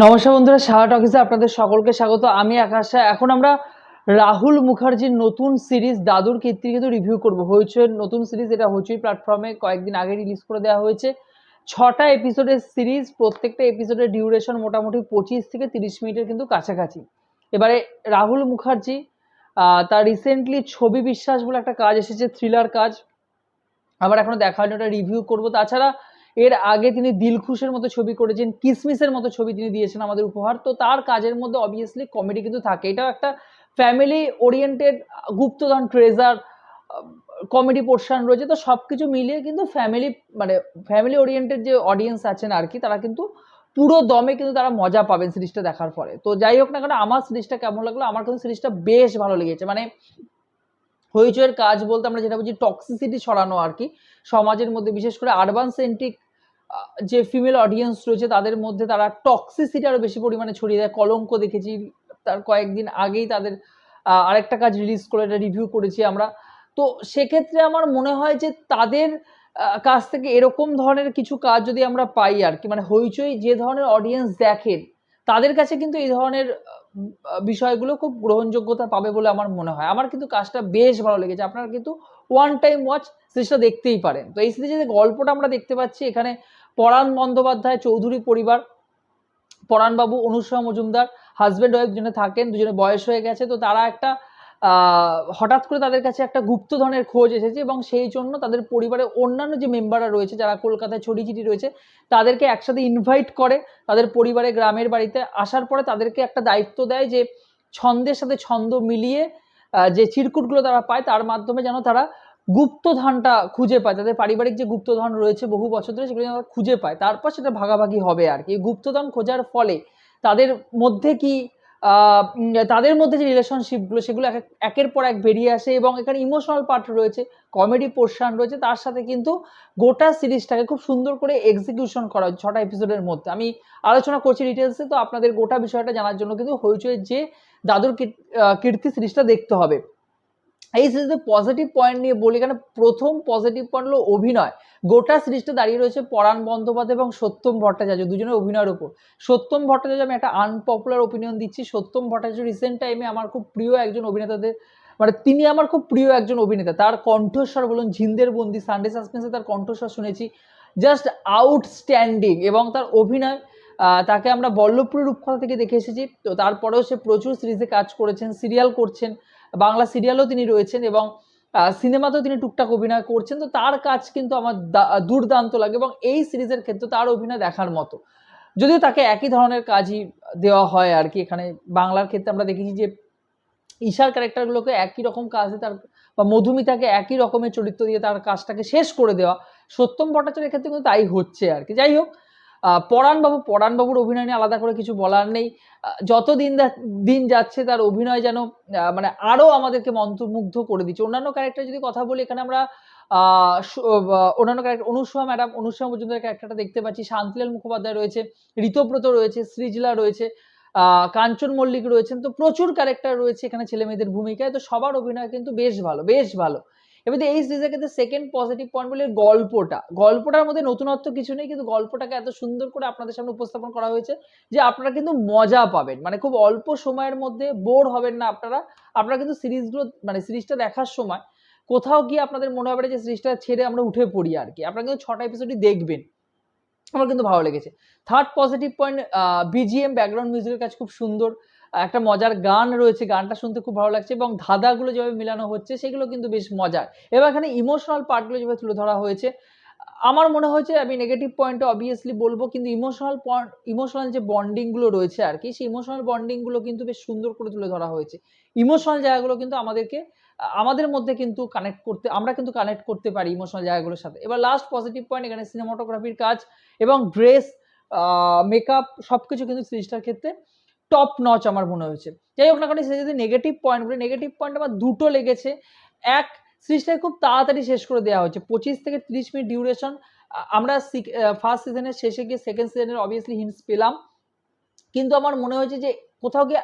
নমস্কার বন্ধুরা সাহা টকিসে আপনাদের সকলকে স্বাগত। আমি আকাশা। এখন আমরা রাহুল মুখার্জির নতুন সিরিজ দাদুর কীর্তি কিন্তু রিভিউ করব। হইচইয়ের নতুন সিরিজ, এটা হইচই প্ল্যাটফর্মে কয়েকদিন আগে রিলিজ করে দেওয়া হয়েছে। ছটা এপিসোডের সিরিজ, প্রত্যেকটা এপিসোডের ডিউরেশন মোটামুটি পঁচিশ থেকে তিরিশ মিনিটের কিন্তু কাছাকাছি। এবারে রাহুল মুখার্জি তার রিসেন্টলি ছবি বিশ্বাস বলে একটা কাজ এসেছে থ্রিলার কাজ। আবার এখনও দেখা হয়নি, ওটা রিভিউ করব। তাছাড়া এর আগে তিনি দিলখুশের মতো ছবি করেছেন, কিসমিসের মতো ছবি তিনি দিয়েছেন আমাদের উপহার। তো তার কাজের মধ্যে অবভিয়াসলি কমেডি কিন্তু থাকে। এটাও একটা ফ্যামিলি ওরিয়েন্টেড গুপ্তধন ট্রেজার কমেডি পোর্শন রয়েছে। তো সব কিছু মিলিয়ে কিন্তু ফ্যামিলি মানে ফ্যামিলি ওরিয়েন্টেড যে অডিয়েন্স আছেন আর কি, তারা কিন্তু পুরো দমে কিন্তু তারা মজা পাবেন সিরিজটা দেখার পরে। তো যাই হোক না কেন, আমার সিরিজটা কেমন লাগল? আমার কিন্তু সিরিজটা বেশ ভালো লেগেছে। মানে হইচইয়ের কাজ বলতে আমরা যেটা বুঝি টক্সিসিটি ছড়ানো আর কি। সমাজের মধ্যে বিশেষ করে আরবান সেন্ট্রিক যে ফিমেল অডিয়েন্স রয়েছে তাদের মধ্যে তারা টক্সিসিটি আরও বেশি পরিমাণে ছড়িয়ে দেয়। কলঙ্ক দেখেছি, তার কয়েকদিন আগেই তাদের আরেকটা কাজ রিলিজ করে এটা রিভিউ করেছি আমরা। তো সেক্ষেত্রে আমার মনে হয় যে তাদের কাছ থেকে এরকম ধরনের কিছু কাজ যদি আমরা পাই আর কি মানে হইচই যে ধরনের অডিয়েন্স দেখেন তাদের কাছে কিন্তু এই ধরনের বিষয়গুলো খুব গ্রহণযোগ্যতা পাবে বলে আমার মনে হয়। আমার কিন্তু কাজটা বেশ ভালো লেগেছে। আপনারা কিন্তু ওয়ান টাইম ওয়াচ সিরিজটা দেখতেই পারেন। তো এই সিরিজে যে গল্পটা আমরা দেখতে পাচ্ছি, এখানে পরাণ বন্দ্যোপাধ্যায়, চৌধুরী পরিবার, পরাণবাবু অনুষ্কা মজুমদার হাজব্যান্ড ওয়াইফ দুজনে থাকেন দুজনে বয়স হয়ে গেছে। তো তারা একটা হঠাৎ করে তাদের কাছে একটা গুপ্তধনের খোঁজ এসেছে এবং সেই জন্য তাদের পরিবারের অন্যান্য যে মেম্বাররা রয়েছে, যারা কলকাতায় ছড়িয়ে ছিটি রয়েছে, তাদেরকে একসাথে ইনভাইট করে, তাদের পরিবারে গ্রামের বাড়িতে আসার পরে তাদেরকে একটা দায়িত্ব দেয় যে ছন্দের সাথে ছন্দ মিলিয়ে যে চিরকুটগুলো তারা পায় তার মাধ্যমে যেন তারা গুপ্তধনটা খুঁজে পায়। তাদের পারিবারিক যে গুপ্তধন রয়েছে বহু বছর ধরে সেগুলো খুঁজে পায়। তারপর সেটা ভাগাভাগি হবে আর কি। গুপ্তধন খোঁজার ফলে তাদের মধ্যে কি তাদের মধ্যে যে রিলেশনশিপগুলো সেগুলো এক এক- একের পর এক বেরিয়ে আসে এবং এখানে ইমোশনাল পার্ট রয়েছে কমেডি পোর্শান রয়েছে, তার সাথে কিন্তু গোটা সিরিজটাকে খুব সুন্দর করে এক্সিকিউশন করা হয়েছে ছটা এপিসোডের মধ্যে। আমি আলোচনা করছি ডিটেলসে তো আপনাদের গোটা বিষয়টা জানার জন্য কিন্তু হইচই যে দাদুর কীর- কীর্তি সিরিজটা দেখতে হবে। এই সিরিজে পজিটিভ পয়েন্ট নিয়ে বলি এখানে প্রথম পজিটিভ পয়েন্ট হলো অভিনয়। গোটা সিরিজটা দাঁড়িয়ে রয়েছে পরাণ বন্দ্যোপাধ্যায় এবং সত্যম ভট্টাচার্য, দুজনের অভিনয়ের উপর। সত্যম ভট্টাচার্য, আমি একটা আনপপুলার ওপিনিয়ন দিচ্ছি। সত্যম ভট্টাচার্য রিসেন্ট টাইমে আমার খুব প্রিয় একজন অভিনেতাদের মানে তিনি আমার খুব প্রিয় একজন অভিনেতা। তার কণ্ঠস্বর বলুন, ঝিন্দের বন্দি, সানডে সাসপেন্সে তার কণ্ঠস্বর শুনেছি। জাস্ট আউটস্ট্যান্ডিং এবং তার অভিনয় তাকে আমরা বল্লভপুরের রূপকথা থেকে দেখে এসেছি। তো তারপরেও সে প্রচুর সিরিজে কাজ করেছেন সিরিয়াল করছেন, বাংলা সিরিয়ালও তিনি রয়েছেন এবং সিনেমাতেও তিনি টুকটাক অভিনয় করছেন। তো তার কাজ কিন্তু আমার দুর্দান্ত লাগে এবং এই সিরিজের ক্ষেত্রে তার অভিনয় দেখার মতো। যদিও তাকে একই ধরনের কাজই দেওয়া হয় আর কি, এখানে বাংলার ক্ষেত্রে আমরা দেখেছি যে ঈশার ক্যারেক্টারগুলোকে একই রকম কাজে তার, বা মধুমিতাকে একই রকমের চরিত্র দিয়ে তার কাজটাকে শেষ করে দেওয়া। সত্যম ভট্টাচার্যের ক্ষেত্রে কিন্তু তাই হচ্ছে আর কি। যাই হোক পরাণবাবু, পরাণবাবুর অভিনয় নিয়ে আলাদা করে কিছু বলার নেই। যত দিন দিন যাচ্ছে তার অভিনয় যেন মানে আরও আমাদেরকে মন্ত্রমুগ্ধ করে দিচ্ছে। অন্যান্য ক্যারেক্টার যদি কথা বলি, এখানে আমরা অন্যান্য ক্যারেক্টার অনুষ্মা ম্যাডাম অনুষ্মা মজুমদার ক্যারেক্টারটা দেখতে পাচ্ছি। শান্তিলাল মুখোপাধ্যায় রয়েছে, ঋতব্রত রয়েছে, সৃজলা রয়েছে কাঞ্চন মল্লিক রয়েছেন। তো প্রচুর ক্যারেক্টার রয়েছে এখানে ছেলে মেয়েদের ভূমিকায়। তো সবার অভিনয় কিন্তু বেশ ভালো বেশ ভালো। এবারে এই সিরিজের ক্ষেত্রে সেকেন্ড পজিটিভ পয়েন্ট বলে গল্পটা। গল্পটার মধ্যে নতুনত্ব কিছু নেই, কিন্তু গল্পটাকে এত সুন্দর করে আপনাদের সামনে উপস্থাপন করা হয়েছে যে আপনারা কিন্তু মজা পাবেন। মানে খুব অল্প সময়ের মধ্যে বোর হবেন না আপনারা। আপনারা কিন্তু সিরিজগুলো মানে সিরিজটা দেখার সময় কোথাও গিয়ে আপনাদের মনে হবে যে সিরিজটা ছেড়ে আমরা উঠে পড়ি আর কি। আপনারা কিন্তু ছটা এপিসোডই দেখবেন। আমার কিন্তু ভালো লেগেছে। Third positive point BGM background মিউজিকের কাজ খুব সুন্দর। একটা মজার গান রয়েছে, গানটা শুনতে খুব ভালো লাগছে এবং ধাঁধাগুলো যেভাবে মিলানো হচ্ছে সেগুলো কিন্তু বেশ মজার। এবার এখানে ইমোশনাল পার্টগুলো যেভাবে তুলে ধরা হয়েছে, আমার মনে হয়েছে, আমি নেগেটিভ পয়েন্টে অবভিয়াসলি বলব, কিন্তু ইমোশনাল পয়েন্ট ইমোশনাল যে বন্ডিংগুলো রয়েছে আর কি সেই ইমোশনাল বন্ডিংগুলো কিন্তু বেশ সুন্দর করে তুলে ধরা হয়েছে। ইমোশনাল জায়গাগুলো কিন্তু আমাদেরকে, আমাদের মধ্যে কিন্তু কানেক্ট করতে, আমরা কিন্তু কানেক্ট করতে পারি ইমোশনাল জায়গাগুলোর সাথে। এবার লাস্ট পজিটিভ পয়েন্ট এখানে সিনেমাটোগ্রাফির কাজ এবং ড্রেস মেকআপ সব কিছু কিন্তু সিরিজটার ক্ষেত্রে টপ নচ আমার মনে হয়েছে। যাই হোক না কারণ সে যদি নেগেটিভ পয়েন্ট বলে নেগেটিভ পয়েন্ট আমার দুটো লেগেছে। এক সিরিজটাকে খুব তাড়াতাড়ি শেষ করে দেওয়া হয়েছে। পঁচিশ থেকে তিরিশ মিনিট ডিউরেশন আমরা ফার্স্ট সিজনের শেষে গিয়ে সেকেন্ড সিজনের অবভিয়াসলি হিন্টস পেলাম। কিন্তু আমার মনে হয়েছে যে কোথাও গিয়ে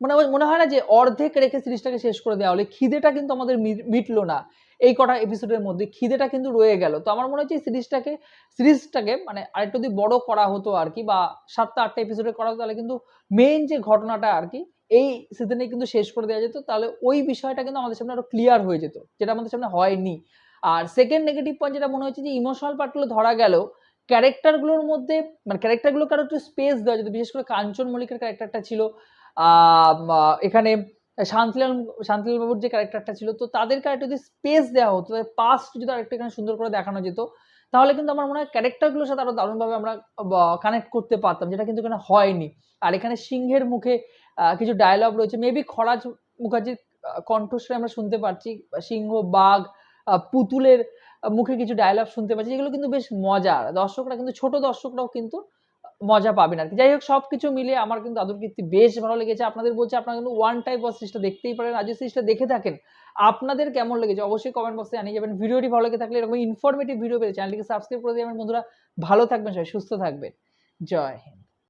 মানে মনে হয় না যে অর্ধেক রেখে সিরিজটাকে শেষ করে দেওয়া হলে। খিদেটা কিন্তু আমাদের মিটলো না। এই কটা এপিসোডের মধ্যে খিদেটা কিন্তু রয়ে গেল। তো আমার মনে হচ্ছে সিরিজটাকে সিরিজটাকে মানে আরেকটু যদি বড় করা হতো আর কি, বা সাতটা, আটটা এপিসোডে করা হতো, তাহলে কিন্তু মেইন যে ঘটনাটা আর কি, এই সিজনে কিন্তু শেষ করে দেওয়া যেত। তাহলে ওই বিষয়টা কিন্তু আমাদের সামনে আরও ক্লিয়ার হয়ে যেত, যেটা আমাদের সামনে হয়নি। আর সেকেন্ড নেগেটিভ পয়েন্ট যেটা মনে হচ্ছে যে ইমোশনাল পার্টগুলো ধরা গেল ক্যারেক্টারগুলোর মধ্যে মানে ক্যারেক্টারগুলোকে আরও একটু স্পেস দেওয়া যেত। বিশেষ করে কাঞ্চন মল্লিকের ক্যারেক্টারটা ছিল। এখানে শান্তিলাল শান্তিলাল বাবুর যে ক্যারেক্টারটা ছিল, তো তাদেরকে আরেকটু যদি স্পেস দেওয়া হতো পাস্ট যদি আরেকটু এখানে সুন্দর করে দেখানো যেত, তাহলে কিন্তু আমার মনে হয় ক্যারেক্টারগুলোর সাথে আরও দারুণভাবে আমরা কানেক্ট করতে পারতাম, যেটা কিন্তু এখানে হয়নি। আর এখানে সিংহের মুখে কিছু ডায়লগ রয়েছে মেবি খরাজ মুখার্জির কণ্ঠস্বরে আমরা শুনতে পারছি সিংহ, বাঘ পুতুলের মুখে কিছু ডায়লগ শুনতে পাচ্ছি, যেগুলো কিন্তু বেশ মজার। দর্শকরা কিন্তু, ছোট দর্শকরাও কিন্তু মজা পাবেন আর কি যাই হোক সব কিছু মিলিয়ে আমার কিন্তু আদর কীর্তি বেশ ভালো লেগেছে। আপনাদের বলছে আপনারা কিন্তু ওয়ান টাইপ অফ সিরিজটা দেখতেই পারেন। আজ সিরিজটা দেখে থাকেন, আপনাদের কেমন লেগেছে অবশ্যই কমেন্ট বক্সে জানিয়ে যাবেন। ভিডিওটি ভালো লেগে থাকলে এরকম ইনফরমেটিভ ভিডিও পেলে চ্যানেলটিকে সাবস্ক্রাইব করে দিয়ে বন্ধুরা, ভালো থাকবেন সবাই, সুস্থ থাকবেন। জয় হিন্দ।